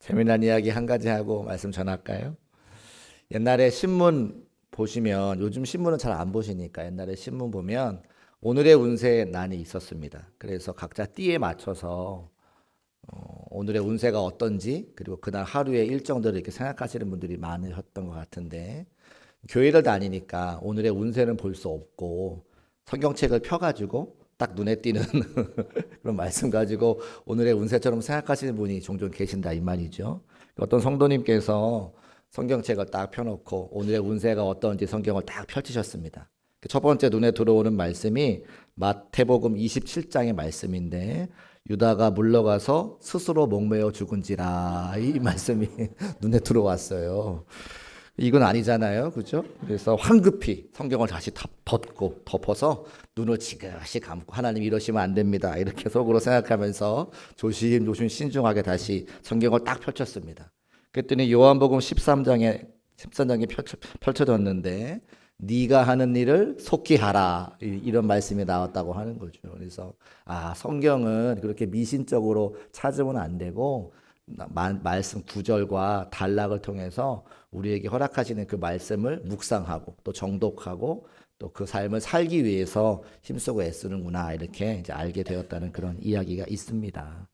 재미난 이야기 한 가지 하고 말씀 전할까요? 옛날에 신문 보시면 요즘 신문은 잘 안 보시니까 옛날에 신문 보면 오늘의 운세 난이 있었습니다. 그래서 각자 띠에 맞춰서 어, 오늘의 운세가 어떤지 그리고 그날 하루의 일정들을 이렇게 생각하시는 분들이 많으셨던 것 같은데 교회를 다니니까 오늘의 운세는 볼 수 없고 성경책을 펴가지고 딱 눈에 띄는 그런 말씀 가지고 오늘의 운세처럼 생각하시는 분이 종종 계신다 이 말이죠. 어떤 성도님께서 성경책을 딱 펴놓고 오늘의 운세가 어떤지 성경을 딱 펼치셨습니다. 그첫 번째 눈에 들어오는 말씀이 마태복음 27장의 말씀인데 유다가 물러가서 스스로 목매어 죽은지라 이 말씀이 눈에 들어왔어요. 이건 아니잖아요. 그죠? 그래서 황급히 성경을 다시 다 벗고 덮어서 눈을 지그시 감고 하나님 이러시면 안 됩니다. 이렇게 속으로 생각하면서 조심조심 신중하게 다시 성경을 딱 펼쳤습니다. 그랬더니 요한복음 13장에 13장에 펼쳐, 펼쳐졌는데 네가 하는 일을 속히 하라 이- 이런 말씀이 나왔다고 하는 거죠. 그래서 아 성경은 그렇게 미신적으로 찾으면 안 되고 말씀 구절과 단락을 통해서 우리에게 허락하시는 그 말씀을 묵상하고 또 정독하고 또 그 삶을 살기 위해서 힘쓰고 애쓰는구나 이렇게 이제 알게 되었다는 그런 이야기가 있습니다.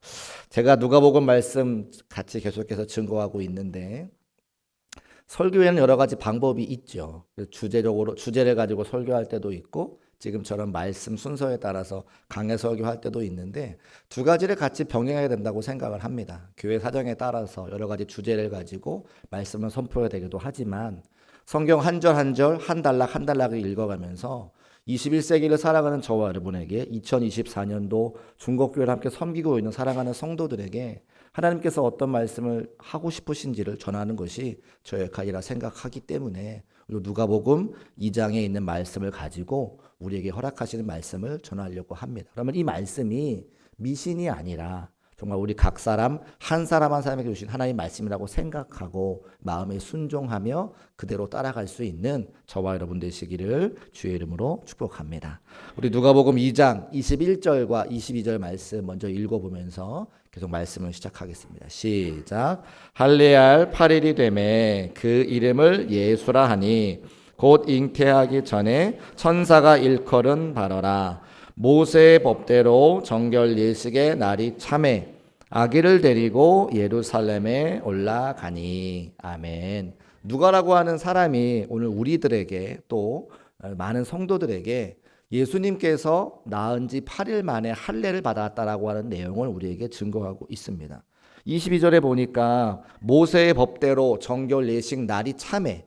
제가 누가복음 말씀 같이 계속해서 증거하고 있는데 설교에는 여러 가지 방법이 있죠. 주제적으로 주제를 가지고 설교할 때도 있고 지금처럼 말씀 순서에 따라서 강해 설교할 때도 있는데 두 가지를 같이 병행해야 된다고 생각을 합니다. 교회 사정에 따라서 여러 가지 주제를 가지고 말씀을 선포해야 되기도 하지만 성경 한 절 한 절한 단락 한 단락을 읽어가면서 21세기를 살아가는 저와 여러분에게 2024년도 중국교회를 함께 섬기고 있는 사랑하는 성도들에게 하나님께서 어떤 말씀을 하고 싶으신지를 전하는 것이 저의 역할이라 생각하기 때문에 누가복음 2장에 있는 말씀을 가지고 우리에게 허락하시는 말씀을 전하려고 합니다. 그러면 이 말씀이 미신이 아니라 정말 우리 각 사람 한 사람 한 사람에게 주신 하나님 말씀이라고 생각하고 마음에 순종하며 그대로 따라갈 수 있는 저와 여러분 되시기를 주의 이름으로 축복합니다. 우리 누가복음 2장 21절과 22절 말씀 먼저 읽어보면서 계속 말씀을 시작하겠습니다. 시작. 할례할 8일이 되매 그 이름을 예수라 하니 곧 잉태하기 전에 천사가 일컬은 바로라. 모세의 법대로 정결 예식의 날이 참해 아기를 데리고 예루살렘에 올라가니 아멘. 누가라고 하는 사람이 오늘 우리들에게 또 많은 성도들에게 예수님께서 낳은 지 8일 만에 할례를 받았다라고 하는 내용을 우리에게 증거하고 있습니다. 22절에 보니까 모세의 법대로 정결 예식 날이 참해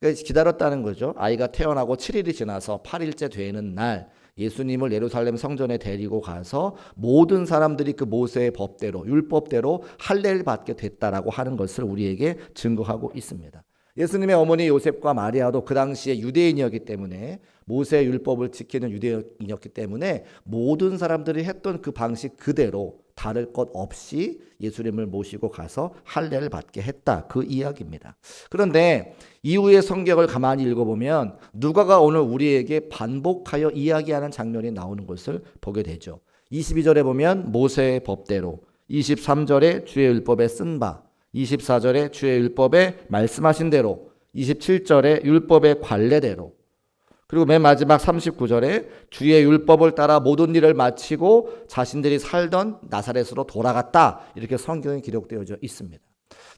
그러니까 기다렸다는 거죠. 아이가 태어나고 7일이 지나서 8일째 되는 날 예수님을 예루살렘 성전에 데리고 가서 모든 사람들이 그 모세의 법대로 율법대로 할례를 받게 됐다라고 하는 것을 우리에게 증거하고 있습니다. 예수님의 어머니 요셉과 마리아도 그 당시에 유대인이었기 때문에 모세의 율법을 지키는 유대인이었기 때문에 모든 사람들이 했던 그 방식 그대로 다를 것 없이 예수님을 모시고 가서 할례를 받게 했다. 그 이야기입니다. 그런데 이후의 성경을 가만히 읽어보면 누가가 오늘 우리에게 반복하여 이야기하는 장면이 나오는 것을 보게 되죠. 22절에 보면 모세의 법대로, 23절에 주의 율법에 쓴 바, 24절에 주의 율법에 말씀하신 대로, 27절에 율법의 관례대로, 그리고 맨 마지막 39절에 주의 율법을 따라 모든 일을 마치고 자신들이 살던 나사렛으로 돌아갔다. 이렇게 성경에 기록되어져 있습니다.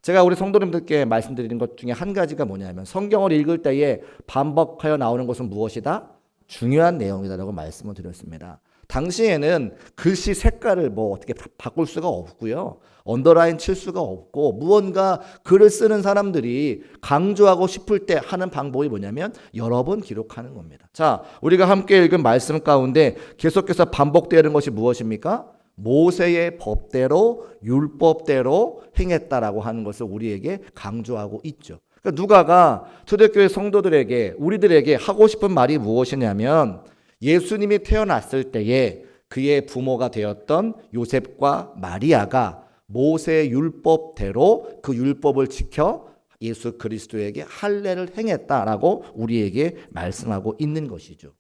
제가 우리 성도님들께 말씀드리는 것 중에 한 가지가 뭐냐면 성경을 읽을 때에 반복하여 나오는 것은 무엇이다? 중요한 내용이다라고 말씀을 드렸습니다. 당시에는 글씨 색깔을 뭐 어떻게 바- 바꿀 수가 없고요. 언더라인 칠 수가 없고 무언가 글을 쓰는 사람들이 강조하고 싶을 때 하는 방법이 뭐냐면 여러 번 기록하는 겁니다. 자, 우리가 함께 읽은 말씀 가운데 계속해서 반복되는 것이 무엇입니까? 모세의 법대로 율법대로 행했다라고 하는 것을 우리에게 강조하고 있죠. 그러니까 누가가 초대교회 성도들에게 우리들에게 하고 싶은 말이 무엇이냐면 예수님이 태어났을 때에 그의 부모가 되었던 요셉과 마리아가 모세 율법대로 그 율법을 지켜 예수 그리스도에게 할례를 행했다라고 우리에게 말씀하고 있는 것이죠.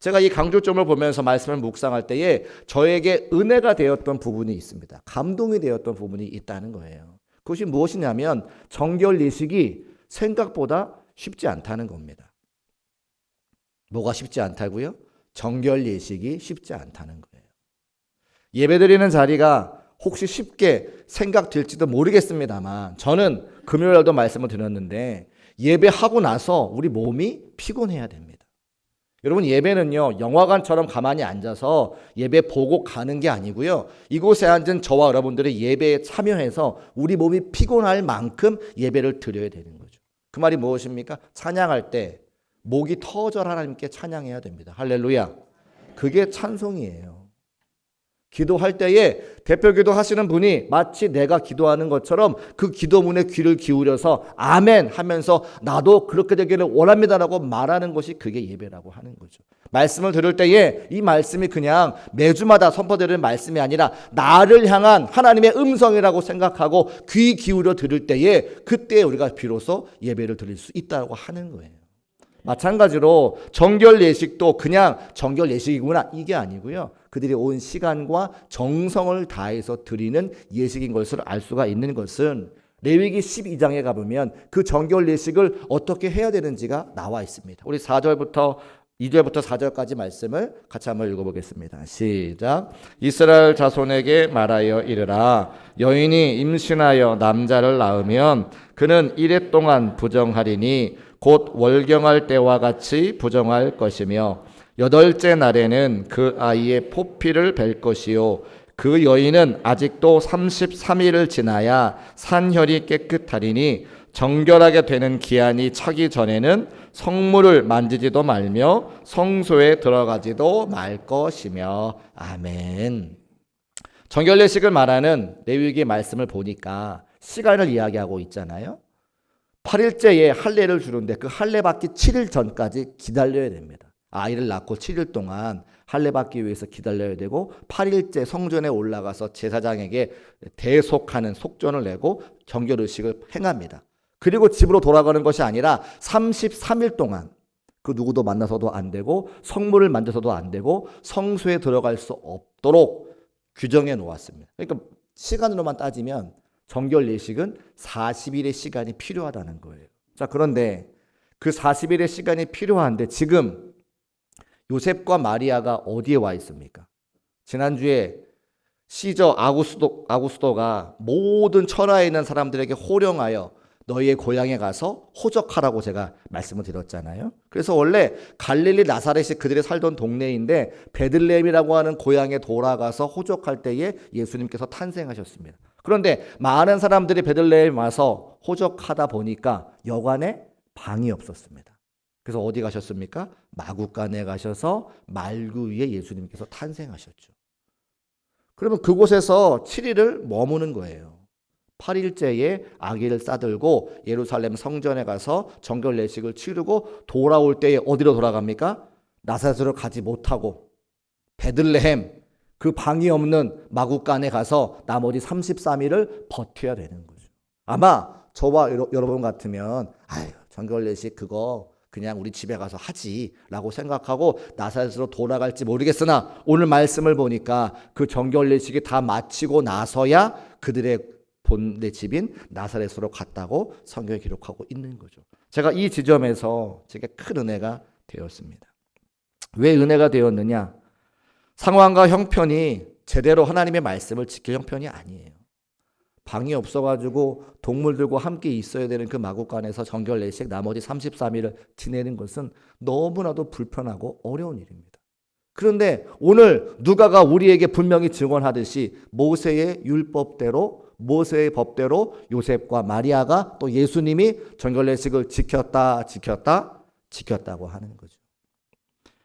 제가 이 강조점을 보면서 말씀을 묵상할 때에 저에게 은혜가 되었던 부분이 있습니다. 감동이 되었던 부분이 있다는 거예요. 그것이 무엇이냐면 정결 예식이 생각보다 쉽지 않다는 겁니다. 뭐가 쉽지 않다고요? 정결 예식이 쉽지 않다는 거예요. 예배드리는 자리가 혹시 쉽게 생각될지도 모르겠습니다만 저는 금요일날도 말씀을 드렸는데 예배하고 나서 우리 몸이 피곤해야 됩니다. 여러분 예배는요 영화관처럼 가만히 앉아서 예배 보고 가는 게 아니고요 이곳에 앉은 저와 여러분들이 예배에 참여해서 우리 몸이 피곤할 만큼 예배를 드려야 되는 거죠. 그 말이 무엇입니까? 찬양할 때 목이 터져라 하나님께 찬양해야 됩니다. 할렐루야. 그게 찬송이에요. 기도할 때에 대표 기도 하시는 분이 마치 내가 기도하는 것처럼 그 기도문에 귀를 기울여서 아멘 하면서 나도 그렇게 되기를 원합니다라고 말하는 것이 그게 예배라고 하는 거죠. 말씀을 들을 때에 이 말씀이 그냥 매주마다 선포되는 말씀이 아니라 나를 향한 하나님의 음성이라고 생각하고 귀 기울여 들을 때에 그때 우리가 비로소 예배를 드릴 수 있다고 하는 거예요. 마찬가지로 정결 예식도 그냥 정결 예식이구나 이게 아니고요. 그들이 온 시간과 정성을 다해서 드리는 예식인 것을 알 수가 있는 것은 레위기 12장에 가보면 그 정결 예식을 어떻게 해야 되는지가 나와 있습니다. 우리 4절부터 2절부터 4절까지 말씀을 같이 한번 읽어보겠습니다. 시작. 이스라엘 자손에게 말하여 이르라. 여인이 임신하여 남자를 낳으면 그는 이래 동안 부정하리니 곧 월경할 때와 같이 부정할 것이며 여덟째 날에는 그 아이의 포피를 벨 것이요 그 여인은 아직도 33일을 지나야 산혈이 깨끗하리니 정결하게 되는 기한이 차기 전에는 성물을 만지지도 말며 성소에 들어가지도 말 것이며 아멘. 정결 예식을 말하는 레위기의 말씀을 보니까 시간을 이야기하고 있잖아요. 8일째에 할례를 주는데 그 할례 받기 7일 전까지 기다려야 됩니다. 아이를 낳고 7일 동안 할례 받기 위해서 기다려야 되고 8일째 성전에 올라가서 제사장에게 대속하는 속전을 내고 정결 의식을 행합니다. 그리고 집으로 돌아가는 것이 아니라 33일 동안 그 누구도 만나서도 안 되고 성물을 만져서도 안 되고 성소에 들어갈 수 없도록 규정해 놓았습니다. 그러니까 시간으로만 따지면 정결 예식은 40일의 시간이 필요하다는 거예요. 자, 그런데 그 40일의 시간이 필요한데 지금 요셉과 마리아가 어디에 와 있습니까? 지난주에 시저 아구스도, 아구스도가 모든 천하에 있는 사람들에게 호령하여 너희의 고향에 가서 호적하라고 제가 말씀을 드렸잖아요. 그래서 원래 갈릴리 나사렛이 그들이 살던 동네인데 베들레헴이라고 하는 고향에 돌아가서 호적할 때에 예수님께서 탄생하셨습니다. 그런데 많은 사람들이 베들레헴 와서 호적하다 보니까 여관에 방이 없었습니다. 그래서 어디 가셨습니까? 마구간에 가셔서 말구 위에 예수님께서 탄생하셨죠. 그러면 그곳에서 7일을 머무는 거예요. 8일째에 아기를 싸들고 예루살렘 성전에 가서 정결 예식을 치르고 돌아올 때에 어디로 돌아갑니까? 나사렛으로 가지 못하고 베들레헴 그 방이 없는 마구간에 가서 나머지 33일을 버텨야 되는 거죠. 아마 저와 여러분 같으면 아유 정결 예식 그거 그냥 우리 집에 가서 하지라고 생각하고 나사렛으로 돌아갈지 모르겠으나 오늘 말씀을 보니까 그 정결 예식이 다 마치고 나서야 그들의 본내 집인 나사렛으로 갔다고 성경에 기록하고 있는 거죠. 제가 이 지점에서 제게 큰 은혜가 되었습니다. 왜 은혜가 되었느냐? 상황과 형편이 제대로 하나님의 말씀을 지킬 형편이 아니에요. 방이 없어가지고 동물들과 함께 있어야 되는 그 마구간에서 정결 내식 나머지 33일을 지내는 것은 너무나도 불편하고 어려운 일입니다. 그런데 오늘 누가가 우리에게 분명히 증언하듯이 모세의 율법대로 모세의 법대로 요셉과 마리아가 또 예수님이 정결례식을 지켰다 지켰다 지켰다고 하는 거죠.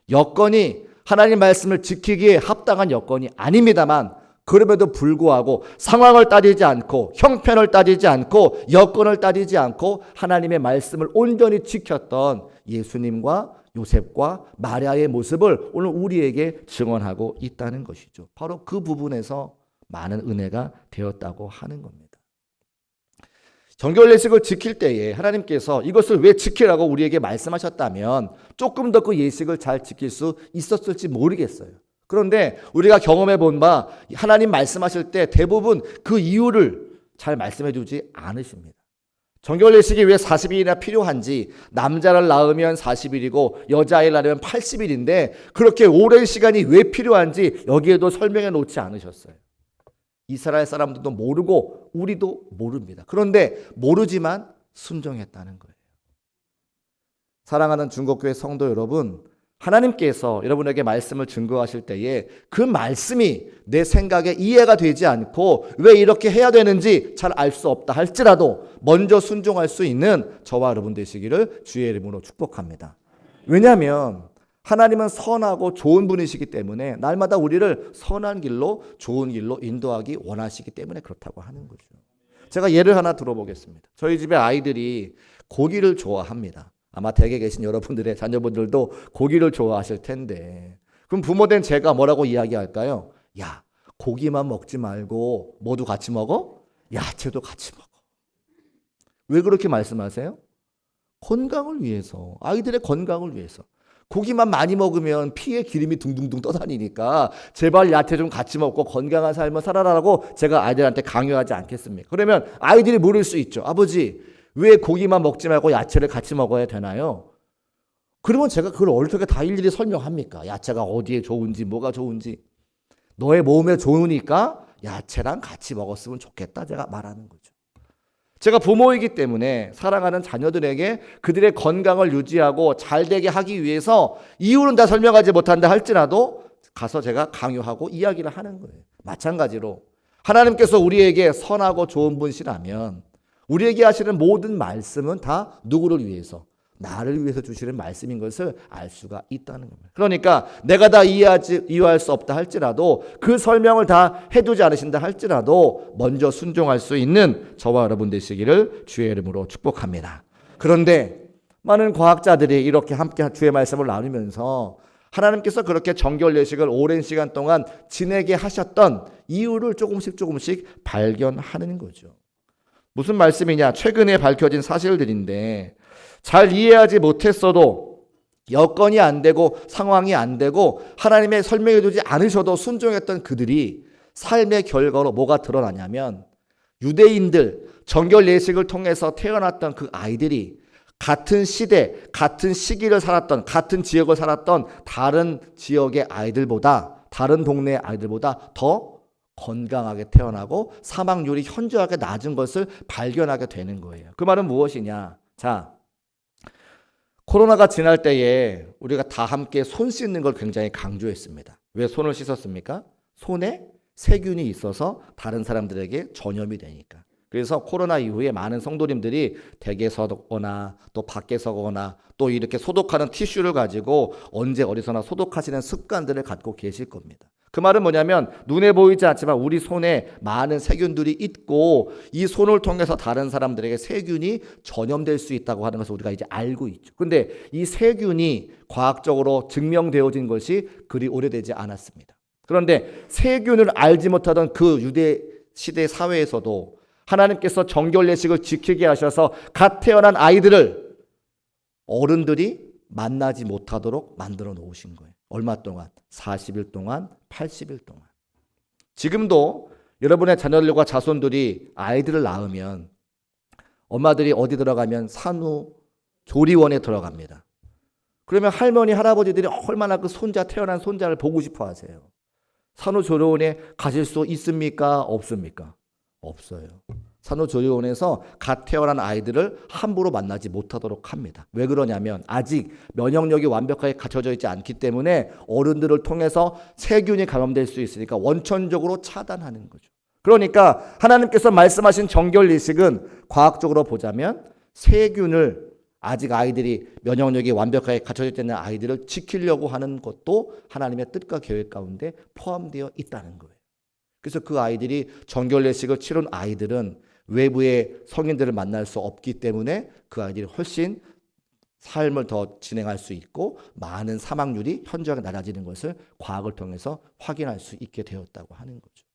여건이 하나님 말씀을 지키기에 합당한 여건이 아닙니다만 그럼에도 불구하고 상황을 따지지 않고 형편을 따지지 않고 여건을 따지지 않고 하나님의 말씀을 온전히 지켰던 예수님과 요셉과 마리아의 모습을 오늘 우리에게 증언하고 있다는 것이죠. 바로 그 부분에서 많은 은혜가 되었다고 하는 겁니다. 정결 예식을 지킬 때에 하나님께서 이것을 왜 지키라고 우리에게 말씀하셨다면 조금 더 그 예식을 잘 지킬 수 있었을지 모르겠어요. 그런데 우리가 경험해 본 바 하나님 말씀하실 때 대부분 그 이유를 잘 말씀해 주지 않으십니다. 정결례식이 왜 40일이나 필요한지 남자를 낳으면 40일이고 여자아이를 낳으면 80일인데 그렇게 오랜 시간이 왜 필요한지 여기에도 설명해 놓지 않으셨어요. 이스라엘 사람들도 모르고 우리도 모릅니다. 그런데 모르지만 순종했다는 거예요. 사랑하는 중국교회 성도 여러분, 하나님께서 여러분에게 말씀을 증거하실 때에 그 말씀이 내 생각에 이해가 되지 않고 왜 이렇게 해야 되는지 잘 알 수 없다 할지라도 먼저 순종할 수 있는 저와 여러분 되시기를 주의 이름으로 축복합니다. 왜냐하면 하나님은 선하고 좋은 분이시기 때문에 날마다 우리를 선한 길로 좋은 길로 인도하기 원하시기 때문에 그렇다고 하는 거죠. 제가 예를 하나 들어보겠습니다. 저희 집에 아이들이 고기를 좋아합니다. 아마 댁에 계신 여러분들의 자녀분들도 고기를 좋아하실 텐데 그럼 부모된 제가 뭐라고 이야기할까요? 야 고기만 먹지 말고 모두 같이 먹어? 야채도 같이 먹어. 왜 그렇게 말씀하세요? 건강을 위해서 아이들의 건강을 위해서 고기만 많이 먹으면 피에 기름이 둥둥둥 떠다니니까 제발 야채 좀 같이 먹고 건강한 삶을 살아라라고 제가 아이들한테 강요하지 않겠습니까? 그러면 아이들이 물을 수 있죠. 아버지 왜 고기만 먹지 말고 야채를 같이 먹어야 되나요? 그러면 제가 그걸 어떻게 다 일일이 설명합니까? 야채가 어디에 좋은지, 뭐가 좋은지. 너의 몸에 좋으니까 야채랑 같이 먹었으면 좋겠다. 제가 말하는 거죠. 제가 부모이기 때문에 사랑하는 자녀들에게 그들의 건강을 유지하고 잘 되게 하기 위해서 이유는 다 설명하지 못한다 할지라도 가서 제가 강요하고 이야기를 하는 거예요. 마찬가지로 하나님께서 우리에게 선하고 좋은 분이시라면 우리에게 하시는 모든 말씀은 다 누구를 위해서 나를 위해서 주시는 말씀인 것을 알 수가 있다는 겁니다. 그러니까 내가 다 이해하지 이해할 수 없다 할지라도 그 설명을 다 해두지 않으신다 할지라도 먼저 순종할 수 있는 저와 여러분 되시기를 주의 이름으로 축복합니다. 그런데 많은 과학자들이 이렇게 함께 주의 말씀을 나누면서 하나님께서 그렇게 정결 예식을 오랜 시간 동안 지내게 하셨던 이유를 조금씩 조금씩 발견하는 거죠. 무슨 말씀이냐? 최근에 밝혀진 사실들인데 잘 이해하지 못했어도 여건이 안 되고 상황이 안 되고 하나님의 설명해 주지 않으셔도 순종했던 그들이 삶의 결과로 뭐가 드러나냐면 유대인들 정결 예식을 통해서 태어났던 그 아이들이 같은 시대, 같은 시기를 살았던, 같은 지역을 살았던 다른 지역의 아이들보다, 다른 동네의 아이들보다 더 건강하게 태어나고 사망률이 현저하게 낮은 것을 발견하게 되는 거예요. 그 말은 무엇이냐? 자, 코로나가 지날 때에 우리가 다 함께 손 씻는 걸 굉장히 강조했습니다. 왜 손을 씻었습니까? 손에 세균이 있어서 다른 사람들에게 전염이 되니까. 그래서 코로나 이후에 많은 성도님들이 댁에서 거나 또 밖에서 거나 또 이렇게 소독하는 티슈를 가지고 언제 어디서나 소독하시는 습관들을 갖고 계실 겁니다. 그 말은 뭐냐면 눈에 보이지 않지만 우리 손에 많은 세균들이 있고 이 손을 통해서 다른 사람들에게 세균이 전염될 수 있다고 하는 것을 우리가 이제 알고 있죠. 근데 이 세균이 과학적으로 증명되어진 것이 그리 오래되지 않았습니다. 그런데 세균을 알지 못하던 그 유대 시대 사회에서도 하나님께서 정결 예식을 지키게 하셔서 갓 태어난 아이들을 어른들이 만나지 못하도록 만들어 놓으신 거예요. 얼마 동안? 40일 동안, 80일 동안. 지금도 여러분의 자녀들과 자손들이 아이들을 낳으면 엄마들이 어디 들어가면 산후 조리원에 들어갑니다. 그러면 할머니, 할아버지들이 얼마나 그 손자, 태어난 손자를 보고 싶어 하세요. 산후조리원에 가실 수 있습니까? 없습니까? 없어요. 산후조리원에서 갓 태어난 아이들을 함부로 만나지 못하도록 합니다. 왜 그러냐면 아직 면역력이 완벽하게 갖춰져 있지 않기 때문에 어른들을 통해서 세균이 감염될 수 있으니까 원천적으로 차단하는 거죠. 그러니까 하나님께서 말씀하신 정결 예식은 과학적으로 보자면 세균을 아직 아이들이 면역력이 완벽하게 갖춰져 있는 아이들을 지키려고 하는 것도 하나님의 뜻과 계획 가운데 포함되어 있다는 거예요. 그래서 그 아이들이 정결 예식을 치른 아이들은 외부의 성인들을 만날 수 없기 때문에 그 아이들이 훨씬 삶을 더 진행할 수 있고 많은 사망률이 현저하게 낮아지는 것을 과학을 통해서 확인할 수 있게 되었다고 하는 거죠.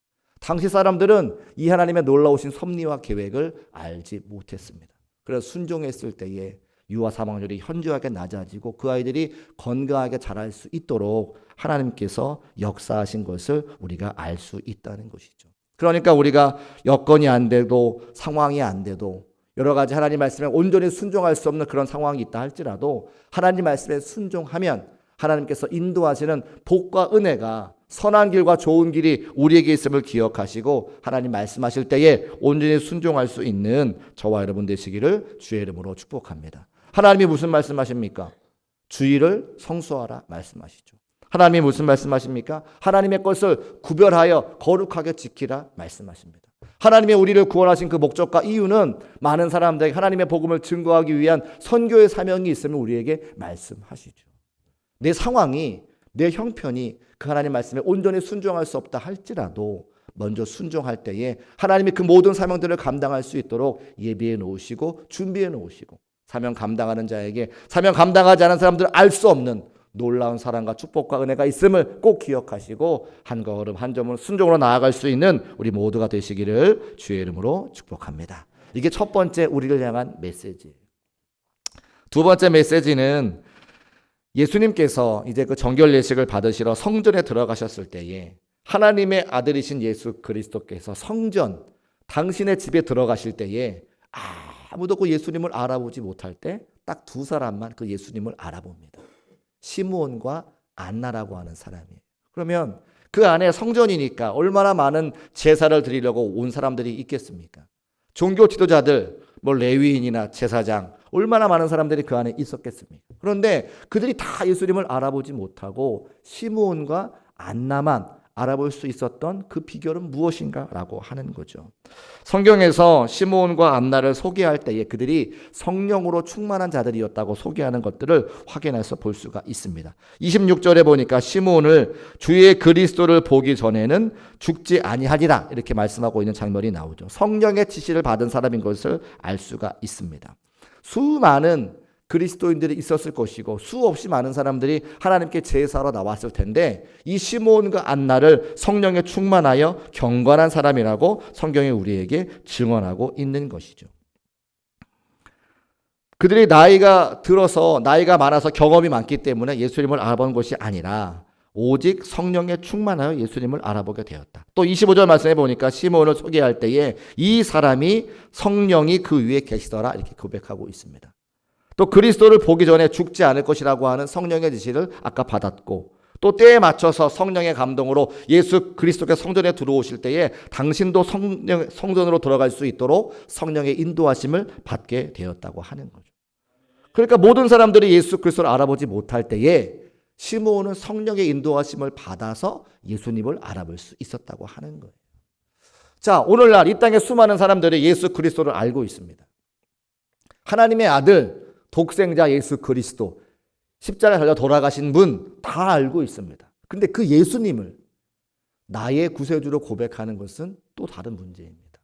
당시 사람들은 이 하나님의 놀라우신 섭리와 계획을 알지 못했습니다. 그래서 순종했을 때에 유아 사망률이 현저하게 낮아지고 그 아이들이 건강하게 자랄 수 있도록 하나님께서 역사하신 것을 우리가 알 수 있다는 것이죠. 그러니까 우리가 여건이 안 돼도 상황이 안 돼도 여러 가지 하나님 말씀에 온전히 순종할 수 없는 그런 상황이 있다 할지라도 하나님 말씀에 순종하면 하나님께서 인도하시는 복과 은혜가 선한 길과 좋은 길이 우리에게 있음을 기억하시고 하나님 말씀하실 때에 온전히 순종할 수 있는 저와 여러분 되시기를 주의 이름으로 축복합니다. 하나님이 무슨 말씀하십니까? 주의를 성수하라 말씀하시죠. 하나님이 무슨 말씀하십니까? 하나님의 것을 구별하여 거룩하게 지키라 말씀하십니다. 하나님의 우리를 구원하신 그 목적과 이유는 많은 사람들에게 하나님의 복음을 증거하기 위한 선교의 사명이 있으면 우리에게 말씀하시죠. 내 상황이 내 형편이 그 하나님 말씀에 온전히 순종할 수 없다 할지라도 먼저 순종할 때에 하나님이 그 모든 사명들을 감당할 수 있도록 예비해 놓으시고 준비해 놓으시고 사명 감당하는 자에게 사명 감당하지 않은 사람들은 알 수 없는 놀라운 사랑과 축복과 은혜가 있음을 꼭 기억하시고 한 걸음 한 점을 순종으로 나아갈 수 있는 우리 모두가 되시기를 주의 이름으로 축복합니다. 이게 첫 번째 우리를 향한 메시지. 두 번째 메시지는 예수님께서 이제 그 정결 예식을 받으시러 성전에 들어가셨을 때에 하나님의 아들이신 예수 그리스도께서 성전 당신의 집에 들어가실 때에 아무도 그 예수님을 알아보지 못할 때 딱 두 사람만 그 예수님을 알아봅니다. 시므온과 안나라고 하는 사람이에요. 그러면 그 안에 성전이니까 얼마나 많은 제사를 드리려고 온 사람들이 있겠습니까? 종교 지도자들, 뭐 레위인이나 제사장, 얼마나 많은 사람들이 그 안에 있었겠습니까? 그런데 그들이 다 예수님을 알아보지 못하고 시므온과 안나만 알아볼 수 있었던 그 비결은 무엇인가라고 하는 거죠. 성경에서 시므온과 안나를 소개할 때에 그들이 성령으로 충만한 자들이었다고 소개하는 것들을 확인해서 볼 수가 있습니다. 26절에 보니까 시므온을 주의 그리스도를 보기 전에는 죽지 아니하리라 이렇게 말씀하고 있는 장면이 나오죠. 성령의 지시를 받은 사람인 것을 알 수가 있습니다. 수많은 그리스도인들이 있었을 것이고 수없이 많은 사람들이 하나님께 제사로 나왔을 텐데 이 시몬과 안나를 성령에 충만하여 경건한 사람이라고 성경이 우리에게 증언하고 있는 것이죠. 그들이 나이가 들어서 나이가 많아서 경험이 많기 때문에 예수님을 알아본 것이 아니라 오직 성령에 충만하여 예수님을 알아보게 되었다. 또 25절 말씀해 보니까 시몬을 소개할 때에 이 사람이 성령이 그 위에 계시더라 이렇게 고백하고 있습니다. 또 그리스도를 보기 전에 죽지 않을 것이라고 하는 성령의 지시를 아까 받았고 또 때에 맞춰서 성령의 감동으로 예수 그리스도께 성전에 들어오실 때에 당신도 성령, 성전으로 들어갈 수 있도록 성령의 인도하심을 받게 되었다고 하는 거죠. 그러니까 모든 사람들이 예수 그리스도를 알아보지 못할 때에 시므온은 성령의 인도하심을 받아서 예수님을 알아볼 수 있었다고 하는 거예요. 자, 오늘날 이 땅에 수많은 사람들이 예수 그리스도를 알고 있습니다. 하나님의 아들, 독생자 예수 그리스도, 십자가에 달려 돌아가신 분 다 알고 있습니다. 근데 그 예수님을 나의 구세주로 고백하는 것은 또 다른 문제입니다.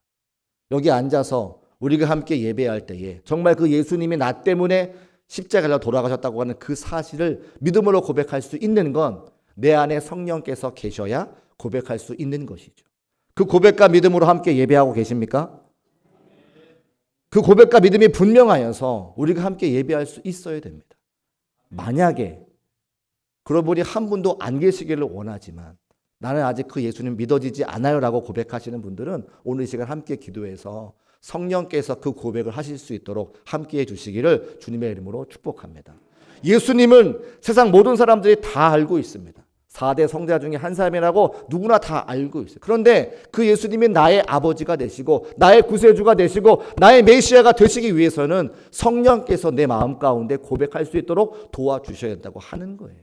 여기 앉아서 우리가 함께 예배할 때에 정말 그 예수님이 나 때문에 십자가에 돌아가셨다고 하는 그 사실을 믿음으로 고백할 수 있는 건 내 안에 성령께서 계셔야 고백할 수 있는 것이죠. 그 고백과 믿음으로 함께 예배하고 계십니까? 그 고백과 믿음이 분명하여서 우리가 함께 예배할 수 있어야 됩니다. 만약에 그런 분이 한 분도 안 계시기를 원하지만 나는 아직 그 예수님 믿어지지 않아요 라고 고백하시는 분들은 오늘 이 시간 함께 기도해서 성령께서 그 고백을 하실 수 있도록 함께 해 주시기를 주님의 이름으로 축복합니다. 예수님은 세상 모든 사람들이 다 알고 있습니다. 4대 성자 중에 한 사람이라고 누구나 다 알고 있어요. 그런데 그 예수님이 나의 아버지가 되시고 나의 구세주가 되시고 나의 메시아가 되시기 위해서는 성령께서 내 마음 가운데 고백할 수 있도록 도와주셔야 된다고 하는 거예요.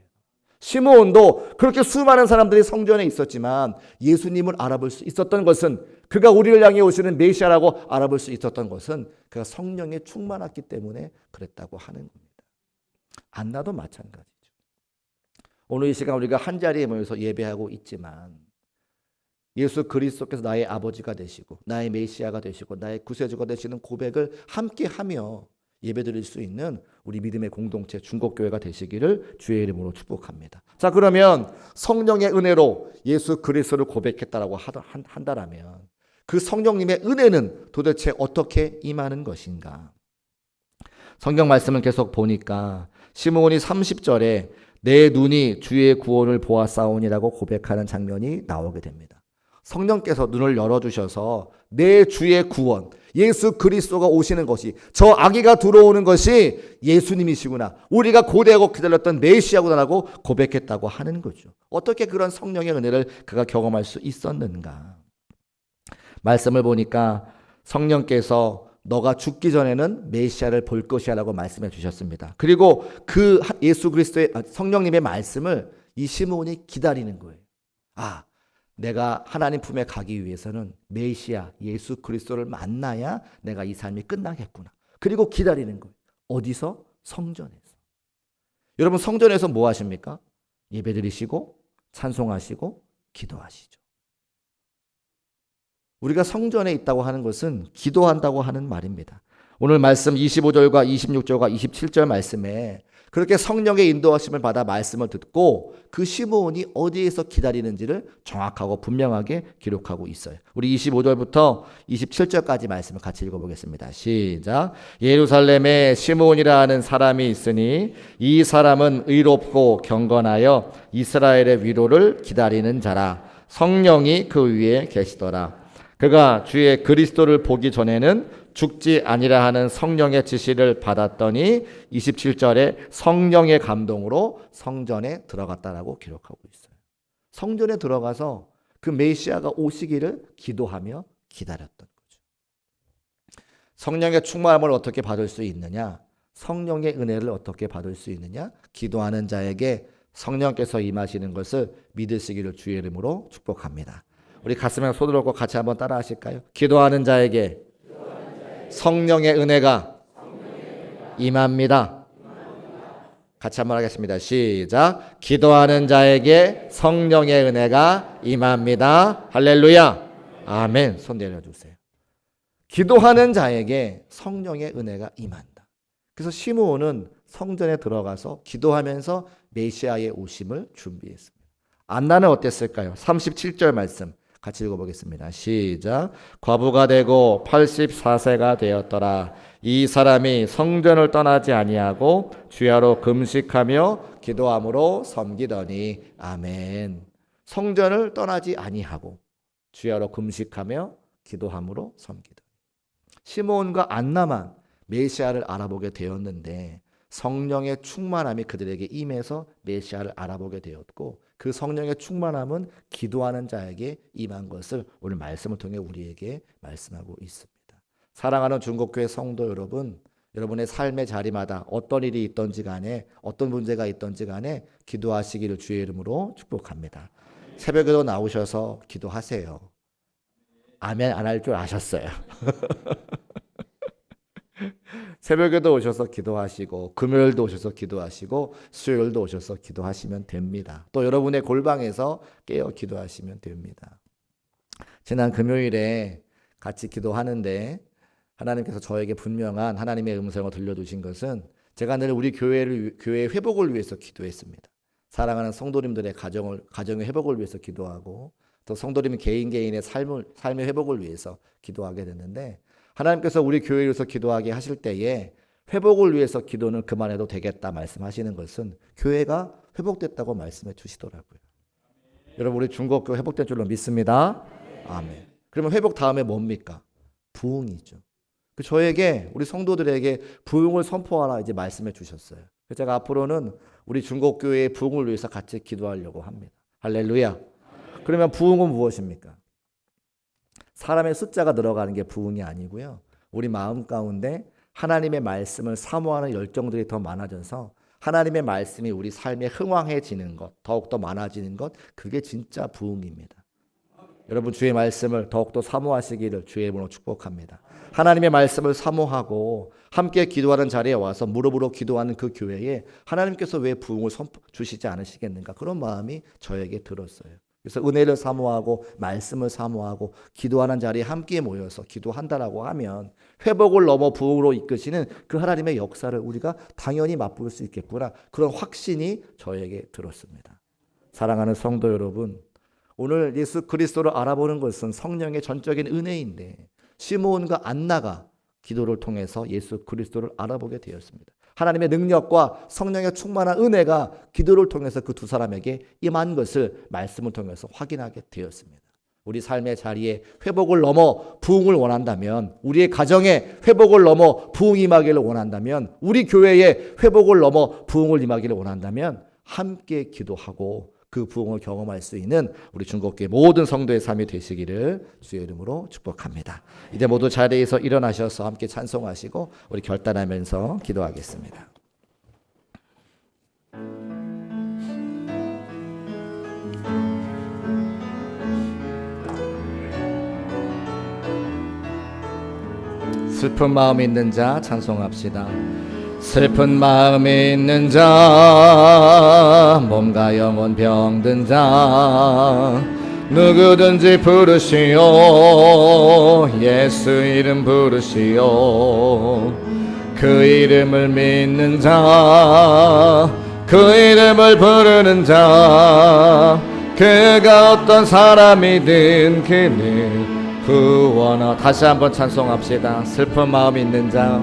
시므온도 그렇게 수많은 사람들이 성전에 있었지만 예수님을 알아볼 수 있었던 것은 그가 우리를 향해 오시는 메시아라고 알아볼 수 있었던 것은 그가 성령에 충만했기 때문에 그랬다고 하는 겁니다. 안나도 마찬가지죠. 오늘 이 시간 우리가 한 자리에 모여서 예배하고 있지만 예수 그리스도께서 나의 아버지가 되시고 나의 메시아가 되시고 나의 구세주가 되시는 고백을 함께 하며 예배드릴 수 있는 우리 믿음의 공동체 중국교회가 되시기를 주의 이름으로 축복합니다. 자 그러면 성령의 은혜로 예수 그리스도를 고백했다라고 한다라면 그 성령님의 은혜는 도대체 어떻게 임하는 것인가? 성경 말씀을 계속 보니까 시므온이 30절에 내 눈이 주의 구원을 보았사오니라고 고백하는 장면이 나오게 됩니다. 성령께서 눈을 열어주셔서 내 주의 구원, 예수 그리스도가 오시는 것이 저 아기가 들어오는 것이 예수님이시구나. 우리가 고대하고 기다렸던 메시아구나라고 고백했다고 하는 거죠. 어떻게 그런 성령의 은혜를 그가 경험할 수 있었는가? 말씀을 보니까 성령께서 너가 죽기 전에는 메시아를 볼 것이야라고 말씀해 주셨습니다. 그리고 그 예수 그리스도의 아, 성령님의 말씀을 이 시므온이 기다리는 거예요. 아, 내가 하나님 품에 가기 위해서는 메시아 예수 그리스도를 만나야 내가 이 삶이 끝나겠구나. 그리고 기다리는 거예요. 어디서? 성전에서. 여러분 성전에서 뭐 하십니까? 예배드리시고 찬송하시고 기도하시죠. 우리가 성전에 있다고 하는 것은 기도한다고 하는 말입니다. 오늘 말씀 25절과 26절과 27절 말씀에 그렇게 성령의 인도하심을 받아 말씀을 듣고 그 시므온이 어디에서 기다리는지를 정확하고 분명하게 기록하고 있어요. 우리 25절부터 27절까지 말씀을 같이 읽어보겠습니다. 시작. 예루살렘에 시므온이라 하는 사람이 있으니 이 사람은 의롭고 경건하여 이스라엘의 위로를 기다리는 자라. 성령이 그 위에 계시더라. 그가 주의 그리스도를 보기 전에는 죽지 아니라 하는 성령의 지시를 받았더니 27절에 성령의 감동으로 성전에 들어갔다라고 기록하고 있어요. 성전에 들어가서 그 메시아가 오시기를 기도하며 기다렸던 거죠. 성령의 충만함을 어떻게 받을 수 있느냐? 성령의 은혜를 어떻게 받을 수 있느냐? 기도하는 자에게 성령께서 임하시는 것을 믿으시기를 주의 이름으로 축복합니다. 우리 가슴에 손을 얹고 같이 한번 따라 하실까요? 기도하는 자에게 성령의 은혜가 임합니다. 같이 한번 하겠습니다. 시작. 기도하는 자에게 성령의 은혜가 임합니다. 할렐루야. 아멘. 손 내려주세요. 기도하는 자에게 성령의 은혜가 임한다. 그래서 시므온은 성전에 들어가서 기도하면서 메시아의 오심을 준비했습니다. 안나는 어땠을까요? 37절 말씀. 같이 읽어보겠습니다. 시작. 과부가 되고 84세가 되었더라. 이 사람이 성전을 떠나지 아니하고 주야로 금식하며 기도함으로 섬기더니 아멘. 성전을 떠나지 아니하고 주야로 금식하며 기도함으로 섬기더니 시몬과 안나만 메시아를 알아보게 되었는데 성령의 충만함이 그들에게 임해서 메시아를 알아보게 되었고 그 성령의 충만함은 기도하는 자에게 임한 것을 오늘 말씀을 통해 우리에게 말씀하고 있습니다. 사랑하는 중국교회 성도 여러분, 여러분의 삶의 자리마다 어떤 일이 있던지 간에 어떤 문제가 있던지 간에 기도하시기를 주의 이름으로 축복합니다. 새벽에도 나오셔서 기도하세요. 아멘 안 할 줄 아셨어요. 새벽에도 오셔서 기도하시고 금요일도 오셔서 기도하시고 수요일도 오셔서 기도하시면 됩니다. 또 여러분의 골방에서 깨어 기도하시면 됩니다. 지난 금요일에 같이 기도하는데 하나님께서 저에게 분명한 하나님의 음성을 들려주신 것은 제가 늘 우리 교회를 교회 회복을 위해서 기도했습니다. 사랑하는 성도님들의 가정을 가정의 회복을 위해서 기도하고 또 성도님 개인 개인의 삶을 삶의 회복을 위해서 기도하게 됐는데 하나님께서 우리 교회에서 기도하게 하실 때에 회복을 위해서 기도는 그만해도 되겠다 말씀하시는 것은 교회가 회복됐다고 말씀해 주시더라고요. 여러분 우리 중국교 회복된 줄로 믿습니다. 아멘. 그러면 회복 다음에 뭡니까? 부흥이죠. 그 저에게 우리 성도들에게 부흥을 선포하라 이제 말씀해 주셨어요. 제가 앞으로는 우리 중국교회의 부흥을 위해서 같이 기도하려고 합니다. 할렐루야. 그러면 부흥은 무엇입니까? 사람의 숫자가 늘어가는 게 부흥이 아니고요. 우리 마음 가운데 하나님의 말씀을 사모하는 열정들이 더 많아져서 하나님의 말씀이 우리 삶에 흥왕해지는 것, 더욱더 많아지는 것, 그게 진짜 부흥입니다. 여러분 주의 말씀을 더욱더 사모하시기를 주의 이름으로 축복합니다. 하나님의 말씀을 사모하고 함께 기도하는 자리에 와서 무릎으로 기도하는 그 교회에 하나님께서 왜 부흥을 주시지 않으시겠는가 그런 마음이 저에게 들었어요. 그래서 은혜를 사모하고 말씀을 사모하고 기도하는 자리에 함께 모여서 기도한다라고 하면 회복을 넘어 부흥으로 이끄시는 그 하나님의 역사를 우리가 당연히 맛볼 수 있겠구나. 그런 확신이 저에게 들었습니다. 사랑하는 성도 여러분, 오늘 예수 그리스도를 알아보는 것은 성령의 전적인 은혜인데 시므온과 안나가 기도를 통해서 예수 그리스도를 알아보게 되었습니다. 하나님의 능력과 성령의 충만한 은혜가 기도를 통해서 그 두 사람에게 임한 것을 말씀을 통해서 확인하게 되었습니다. 우리 삶의 자리에 회복을 넘어 부흥을 원한다면, 우리의 가정에 회복을 넘어 부흥이 임하기를 원한다면, 우리 교회에 회복을 넘어 부흥을 임하기를 원한다면, 함께 기도하고 그 부흥을 경험할 수 있는 우리 중국교회 모든 성도의 삶이 되시기를 주의 이름으로 축복합니다. 이제 모두 자리에서 일어나셔서 함께 찬송하시고 우리 결단하면서 기도하겠습니다. 슬픈 마음 있는 자 찬송합시다. 슬픈 마음 있는 자 몸과 영혼 병든 자 누구든지 부르시오. 예수 이름 부르시오. 그 이름을 믿는 자 그 이름을 부르는 자 그가 어떤 사람이든 그는 구원하 다시 한번 찬송합시다. 슬픈 마음 있는 자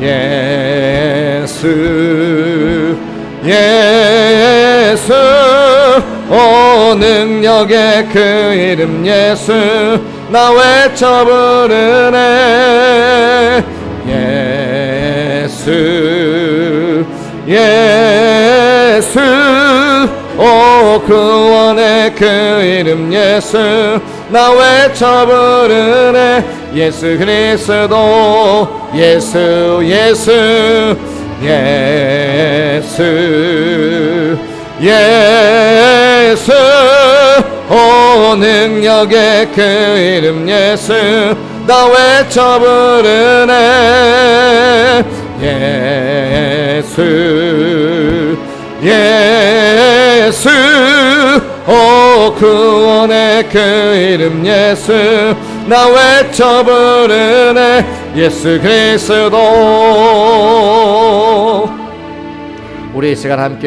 예수 예수 오 능력의 그 이름 예수 나 외쳐 부르네. 예수 예수 오 구원의 그 이름 예수 나 외쳐 부르네 예수 그리스도 예수 예수 예수 예수. 오 능력의 그 이름 예수 나 외쳐 부르네. 예수 예수. 오 구원의 그 이름 예수 나 외쳐 부르네 예수 그리스도. 우리 이 시간 함께